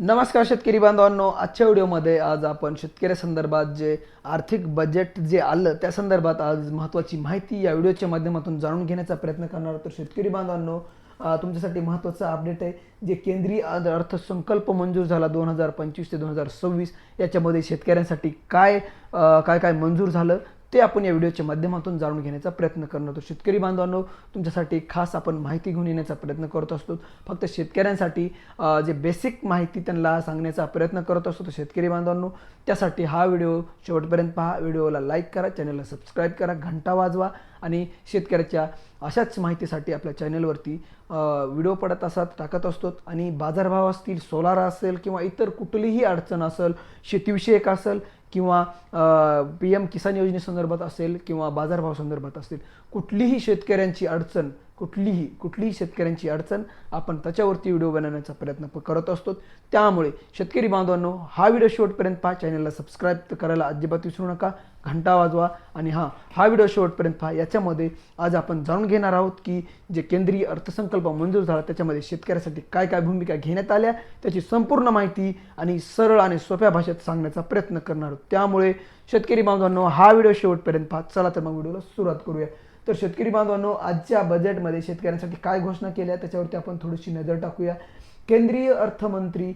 नमस्कार शेतकरी बांधवांनो आजच्या व्हिडिओमध्ये आज आपण शेतकऱ्यासंदर्भात जे आर्थिक बजेट जे आलं त्या संदर्भात आज महत्त्वाची माहिती या व्हिडिओच्या माध्यमातून जाणून घेण्याचा प्रयत्न करणार तर शेतकरी बांधवांनो तुमच्यासाठी महत्त्वाचं अपडेट आहे जे केंद्रीय अर्थसंकल्प मंजूर झाला दोन हजार पंचवीस ते दोन हजार सव्वीस. याच्यामध्ये शेतकऱ्यांसाठी काय काय काय मंजूर झालं ते आपण या व्हिडिओच्या माध्यमातून जाणून घेण्याचा प्रयत्न करणार आहोत. शेतकरी बांधवांनो तुमच्यासाठी खास आपण माहिती घेऊन येण्याचा प्रयत्न करत असतो. फक्त शेतकऱ्यांसाठी जे बेसिक माहिती त्यांना सांगण्याचा प्रयत्न करत असतो तर शेतकरी बांधवांनो त्यासाठी हा व्हिडिओ शेवटपर्यंत पहा. व्हिडिओला लाईक करा चॅनलला सबस्क्राईब करा घंटा वाजवा आणि शेतकऱ्याच्या अशाच माहितीसाठी आपल्या चॅनलवरती व्हिडिओ पडत असतात टाकत असतो आणि बाजारभाव असतील सोलार असेल किंवा इतर कुठलीही अडचण असेल शेतीविषयक असेल किंवा पी एम किसान योजनेसंदर्भात असेल किंवा बाजारभाव संदर्भात असेल कुठलीही शेतकऱ्यांची अडचण कुठलीही कुठलीही शेतकऱ्यांची अडचण आपण त्याच्यावरती व्हिडिओ बनवण्याचा प्रयत्न करत असतो. त्यामुळे शेतकरी बांधवांनो हा व्हिडिओ शेवटपर्यंत पहा. चॅनलला सबस्क्राईब करायला अजिबात विसरू नका. घंटा वाजवा आणि हां हा व्हिडिओ शेवटपर्यंत पहा. याच्यामध्ये आज आपण जाणून घेणार आहोत की जे केंद्रीय अर्थसंकल्प मंजूर झाला त्याच्यामध्ये शेतकऱ्यासाठी काय काय भूमिका घेण्यात आल्या त्याची संपूर्ण माहिती आणि सरळ आणि सोप्या भाषेत सांगण्याचा प्रयत्न करणार आहोत. त्यामुळे शेतकरी बांधवांनो हा व्हिडिओ शेवटपर्यंत पहा. चला तर मग व्हिडिओला सुरुवात करूया. तर शेतकरी बांधवांनो आजच्या बजेटमध्ये शेतकऱ्यांसाठी काय घोषणा केल्या त्याच्यावरती आपण थोडीशी नजर टाकूया. केंद्रीय अर्थमंत्री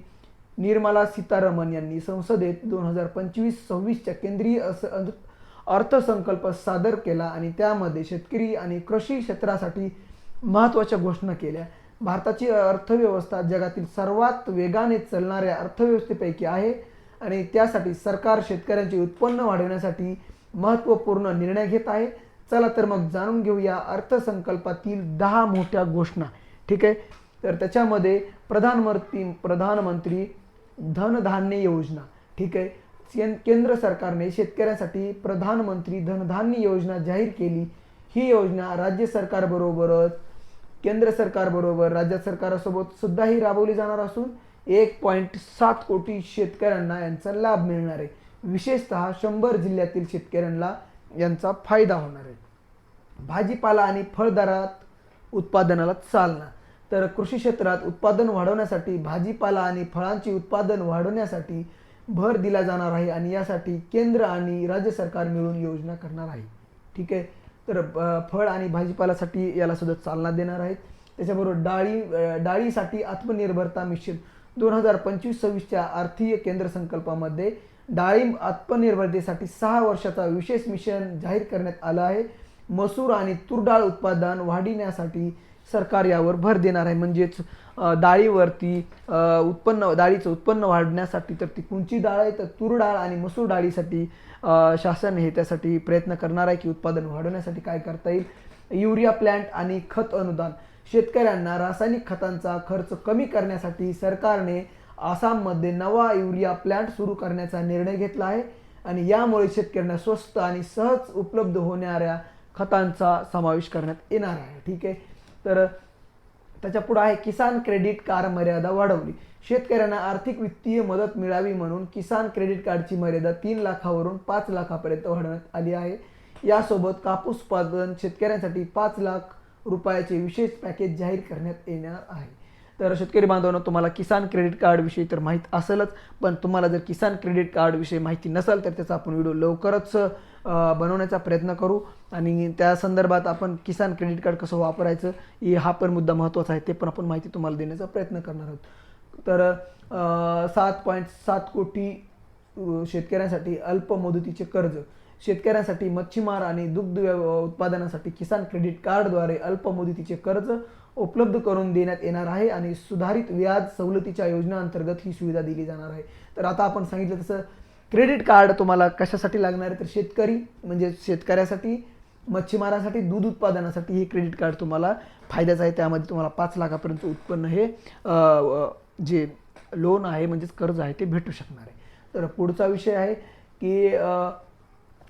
निर्मला सीतारामन यांनी संसदेत दोन हजार पंचवीस सव्वीसच्या केंद्रीय अस- अर्थसंकल्प सादर केला आणि त्यामध्ये शेतकरी आणि कृषी क्षेत्रासाठी महत्त्वाच्या घोषणा केल्या. भारताची अर्थव्यवस्था जगातील सर्वात वेगाने चालणाऱ्या अर्थव्यवस्थेपैकी आहे आणि त्यासाठी सरकार शेतकऱ्यांचे उत्पन्न वाढवण्यासाठी महत्त्वपूर्ण निर्णय घेत आहे. चला तर मग जाणून घेऊया अर्थसंकल्पातील दहा मोठ्या घोषणा. ठीक आहे? तर त्याच्यामध्ये प्रधानमंत्री प्रधानमंत्री धनधान्य योजना. ठीक आहे? केंद्र सरकारने शेतकऱ्यांसाठी प्रधानमंत्री धनधान्य योजना जाहीर केली. ही योजना राज्य सरकारबरोबरच केंद्र सरकारबरोबर राज्य सरकारासोबत सुद्धा ही राबवली जाणार असून एक पॉईंट सात कोटी शेतकऱ्यांना यांचा लाभ मिळणार आहे. विशेषतः शंभर जिल्ह्यातील शेतकऱ्यांना यांचा फायदा होणार आहे. भाजीपाला आणि फळदारात उत्पादनाला चालना. तर कृषी क्षेत्रात उत्पादन वाढवण्यासाठी भाजीपाला आणि फळांचे उत्पादन वाढवण्यासाठी भर दिला जाणार आहे आणि यासाठी केंद्र आणि राज्य सरकार मिळून योजना करणार आहे. ठीक आहे? तर फळ आणि भाजीपालासाठी याला सुद्धा चालना देणार आहेत. त्याच्याबरोबर डाळी डाळीसाठी आत्मनिर्भरता मिशन दोन हजार पंचवीस सव्वीसच्या आर्थिक केंद्र संकल्पामध्ये डाळिंब आत्मनिर्भरतेसाठी सहा वर्षाचा विशेष मिशन जाहीर करण्यात आलं आहे. मसूर आणि तुरडाळ उत्पादन वाढविण्यासाठी सरकार यावर भर देणार आहे. म्हणजेच डाळीवरती उत्पन्न डाळीचं उत्पन्न वाढण्यासाठी तर ती कोणची डाळ आहे? तर तूर डाळ आणि मसूर डाळीसाठी शासन हे त्यासाठी प्रयत्न करणार आहे की उत्पादन वाढवण्यासाठी काय करता येईल? युरिया प्लॅन्ट आणि खत अनुदान. शेतकऱ्यांना रासायनिक खतांचा खर्च कमी करण्यासाठी सरकारने आसाममध्ये नवा युरिया प्लॅन्ट सुरू करण्याचा निर्णय घेतला आहे. आणि यामुळे शेतकऱ्यांना स्वस्त आणि सहज उपलब्ध होणाऱ्या खतांचा समावेश करण्यात येणार आहे ठीक आहे? तर त्याच्या पुढं आहे किसान क्रेडिट कार्ड मर्यादा वाढवली. शेतकऱ्यांना आर्थिक वित्तीय मदत मिळावी म्हणून किसान क्रेडिट कार्डची मर्यादा तीन लाखावरून पाच लाखापर्यंत वाढवण्यात आली आहे. यासोबत कापूस उत्पादन शेतकऱ्यांसाठी पाच लाख रुपयाचे विशेष पॅकेज जाहीर करण्यात येणार आहे. तर शेतकरी बांधवांनो तुम्हाला किसान क्रेडिट कार्डविषयी तर माहीत असेलच पण तुम्हाला जर किसान क्रेडिट कार्डविषयी माहिती नसेल तर त्याचा आपण व्हिडिओ लवकरच बनवण्याचा प्रयत्न करू. आणि त्या संदर्भात आपण किसान क्रेडिट कार्ड कसं वापरायचं हे हा पण मुद्दा महत्त्वाचा आहे ते पण आपण माहिती तुम्हाला देण्याचा प्रयत्न करणार आहोत. तर सात पॉईंट सात कोटी शेतकऱ्यांसाठी अल्प मुदतीचे कर्ज. शेतकऱ्यांसाठी मच्छीमार आणि दुग्ध व्यव- उत्पादनासाठी किसान क्रेडिट कार्डद्वारे अल्प मुदतीचे कर्ज उपलब्ध करून देण्यात येणार आहे आणि सुधारित व्याज सवलतीच्या योजनांतर्गत ही सुविधा दिली जाणार आहे. तर आता आपण सांगितलं तसं क्रेडिट कार्ड तुम्हाला कशासाठी लागणार आहे? तर शेतकरी म्हणजे शेतकऱ्यासाठी मच्छीमारासाठी दूध उत्पादनासाठी हे क्रेडिट कार्ड तुम्हाला फायद्याचं आहे. त्यामध्ये तुम्हाला पाच लाखापर्यंत उत्पन्न हे जे लोन आहे म्हणजेच कर्ज आहे ते भेटू शकणार आहे. तर पुढचा विषय आहे की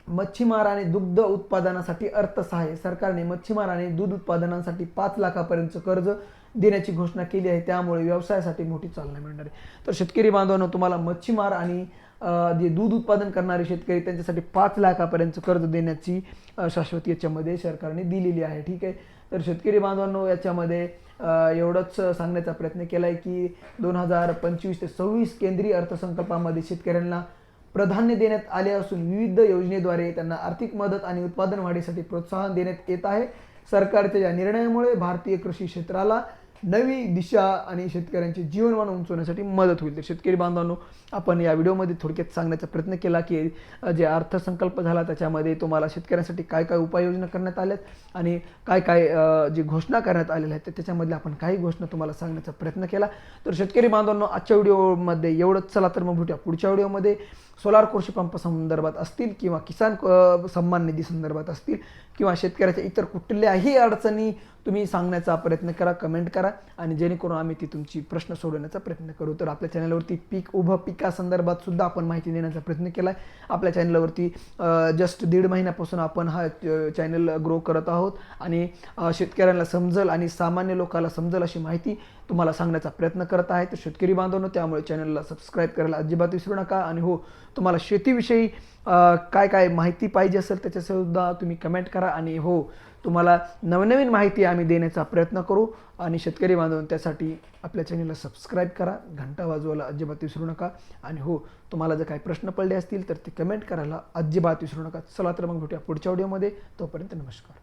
मच्छीमार आणि दुग्ध उत्पादनासाठी अर्थसहाय्य. सरकारने मच्छीमार आणि दूध उत्पादनांसाठी पाच लाखापर्यंतचं कर्ज देण्याची घोषणा केली आहे. त्यामुळे व्यवसायासाठी मोठी चालना मिळणार आहे. तर शेतकरी बांधवांनो तुम्हाला मच्छीमार आणि जे दूध उत्पादन करणारे शेतकरी त्यांच्यासाठी पाच लाखापर्यंत कर्ज देण्याची शाश्वती याच्यामध्ये सरकारने दिलेली आहे. ठीक आहे? तर शेतकरी बांधवांनो याच्यामध्ये एवढंच सांगण्याचा प्रयत्न केला आहे की दोन हजार पंचवीस ते सव्वीस केंद्रीय अर्थसंकल्पामध्ये शेतकऱ्यांना प्राधान्य देण्यात आले असून विविध योजनेद्वारे त्यांना आर्थिक मदत आणि उत्पादन वाढीसाठी प्रोत्साहन देण्यात येत आहे. सरकारच्या या निर्णयामुळे भारतीय कृषी क्षेत्राला नवी दिशा आणि शेतकऱ्यांचे जीवनमान उंचवण्यासाठी मदत होईल. तर शेतकरी बांधवांनो आपण या व्हिडिओमध्ये थोडक्यात सांगण्याचा प्रयत्न केला की जे अर्थसंकल्प झाला त्याच्यामध्ये तुम्हाला शेतकऱ्यांसाठी काय काय उपाययोजना करण्यात आल्यात आणि काय काय जी घोषणा करण्यात आलेल्या आहेत तर त्याच्यामधल्या आपण काही घोषणा तुम्हाला सांगण्याचा प्रयत्न केला. तर शेतकरी बांधवांनो आजच्या व्हिडिओमध्ये एवढंच. चला तर मग भेटूया पुढच्या व्हिडिओमध्ये. सोलार कृषी पंप संदर्भात असतील किंवा किसान सन्मान निधी संदर्भात असतील किंवा शेतकऱ्याच्या इतर कुठल्याही अडचणी तुम्ही सांगण्याचा प्रयत्न करा कमेंट करा आणि जेणेकरून आम्ही ती तुमची प्रश्न सोडवण्याचा प्रयत्न करू. तर आपल्या चॅनलवरती पीक उभं पिकासंदर्भात सुद्धा आपण माहिती देण्याचा प्रयत्न केला आहे आपल्या चॅनलवरती जस्ट दीड महिन्यापासून आपण हा चॅनल ग्रो करत आहोत आणि शेतकऱ्यांना समजल आणि सामान्य लोकांना समजल अशी माहिती तुम्हाला सांगण्याचा प्रयत्न करत आहे. तर शेतकरी बांधवांनो त्यामुळे चॅनलला सबस्क्राईब करायला अजिबात विसरू नका. आणि हो तुम्हाला शेतीविषयी काय काय माहिती पाहिजे असेल त्याच्यासुद्धा तुम्ही कमेंट करा. आणि हो तुम्हाला नवनवीन माहिती आम्ही देण्याचा प्रयत्न करू. आणि शेतकरी बांधव त्यासाठी आपल्या चॅनलला सबस्क्राईब करा. घंटा वाजवायला अजिबात विसरू नका. आणि हो तुम्हाला जर काही प्रश्न पडले असतील तर ते कमेंट करायला अजिबात विसरू नका. चला तर मग भेटूया पुढच्या व्हिडिओमध्ये तोपर्यंत नमस्कार.